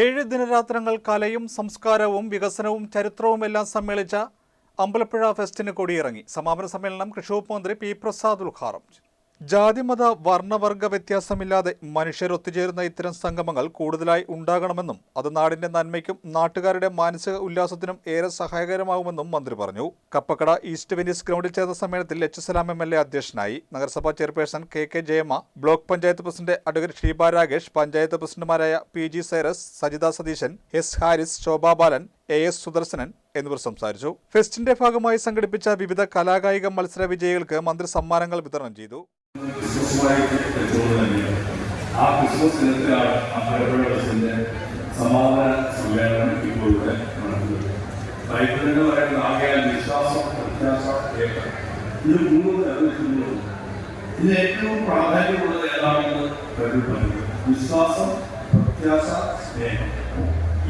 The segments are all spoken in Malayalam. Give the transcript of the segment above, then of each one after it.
ഏഴ് ദിനരാത്രങ്ങൾ കലയും സംസ്കാരവും വികസനവും ചരിത്രവും എല്ലാം സമ്മേളിച്ച അമ്പലപ്പുഴ ഫെസ്റ്റിന് കൊടിയിറങ്ങി. സമാപന സമ്മേളനം കൃഷി വകുപ്പ് മന്ത്രി പി പ്രസാദ് ഉദ്ഘാടനം ചെയ്തു. ജാതിമത വർണവർഗ വ്യത്യാസമില്ലാതെ മനുഷ്യർ ഒത്തുചേരുന്ന ഇത്തരം സംഗമങ്ങൾ കൂടുതലായി ഉണ്ടാകണമെന്നും അത് നാടിന്റെ നന്മയ്ക്കും നാട്ടുകാരുടെ മാനസിക ഉല്ലാസത്തിനും ഏറെ സഹായകരമാകുമെന്നും മന്ത്രി പറഞ്ഞു. കപ്പക്കട ഈസ്റ്റ് വെനീസ് ഗ്രൗണ്ടിൽ ചേർന്ന സമ്മേളനത്തിൽ H Salam M L A അധ്യക്ഷനായി നഗരസഭാ chairperson K K Jayamma block panchayat president advocate Sheeba Ragesh panchayat പ്രസിഡന്റുമാരായ P G Cyrus Sajitha Satheesan S Haris Shobha Balan A S Sudarsanan എന്നിവർ സംസാരിച്ചു. ഫെസ്റ്റിന്റെ ഭാഗമായി സംഘടിപ്പിച്ച വിവിധ കലാകായിക മത്സര വിജയികൾക്ക് മന്ത്രി സമ്മാനങ്ങൾ വിതരണം ചെയ്തു. ആ എന്ന് വിശ്വാസം ഏറ്റവും പ്രാധാന്യമുള്ളത് ഏതാണെന്ന് ബൈബിൾ വിശ്വാസം പ്രത്യാശ സ്നേഹം.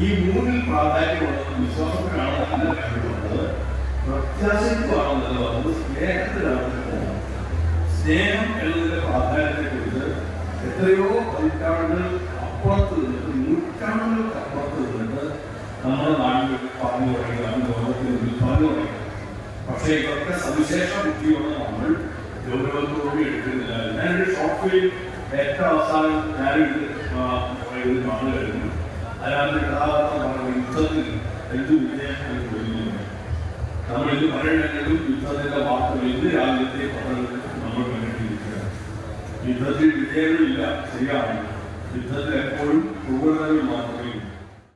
ഈ മൂന്നിൽ പ്രാധാന്യമുള്ളത് വിശ്വാസത്തിലാണ് നല്ല കാര്യമുള്ളത് പ്രത്യാശയ്ക്കുമാണ് നല്ലത് സ്നേഹത്തിലാണ് സ്നേഹം എന്നതിന്റെ പ്രാധാന്യത്തെ കുറിച്ച് എത്രയോ പതിറ്റാണ്ടുകൾ അപ്പുറത്ത് നിന്നിട്ട് നൂറ്റാണ്ടുകൾക്ക് അപ്പുറത്ത് നിന്നിട്ട് നമ്മുടെ നാട്ടിൽ പറഞ്ഞു തുടങ്ങിയതാണ് ലോകത്തിന് പറഞ്ഞു തുടങ്ങിയത് പക്ഷേ ഇതൊക്കെ സവിശേഷ ബുദ്ധിയോടെ നമ്മൾ ഗൗരവത്തോടെ എടുക്കുന്നില്ല. ഞാനൊരു ഷോർട്ട് ഫിലിം ഏറ്റവും അവസാനം ഞാനിത് ഇത് കാണുകയായിരുന്നു. അതിനകത്ത് കഥാപാത്രം പറഞ്ഞു യുദ്ധത്തിൽ എന്ത് വിജയങ്ങൾ എന്ന് നമ്മൾ ഇത് പറയണമെങ്കിലും യുദ്ധത്തിന്റെ വാക്കുകൾ ഇന്ന് രാജ്യത്തെ പത്രങ്ങളിൽ നമ്മൾ കണ്ടിരിക്കുകയാണ്. യുദ്ധത്തിൽ വിജയങ്ങളില്ല ശരിയാണ്. യുദ്ധത്തിൽ എപ്പോഴും ക്രൂരതകൾ മാത്രമേ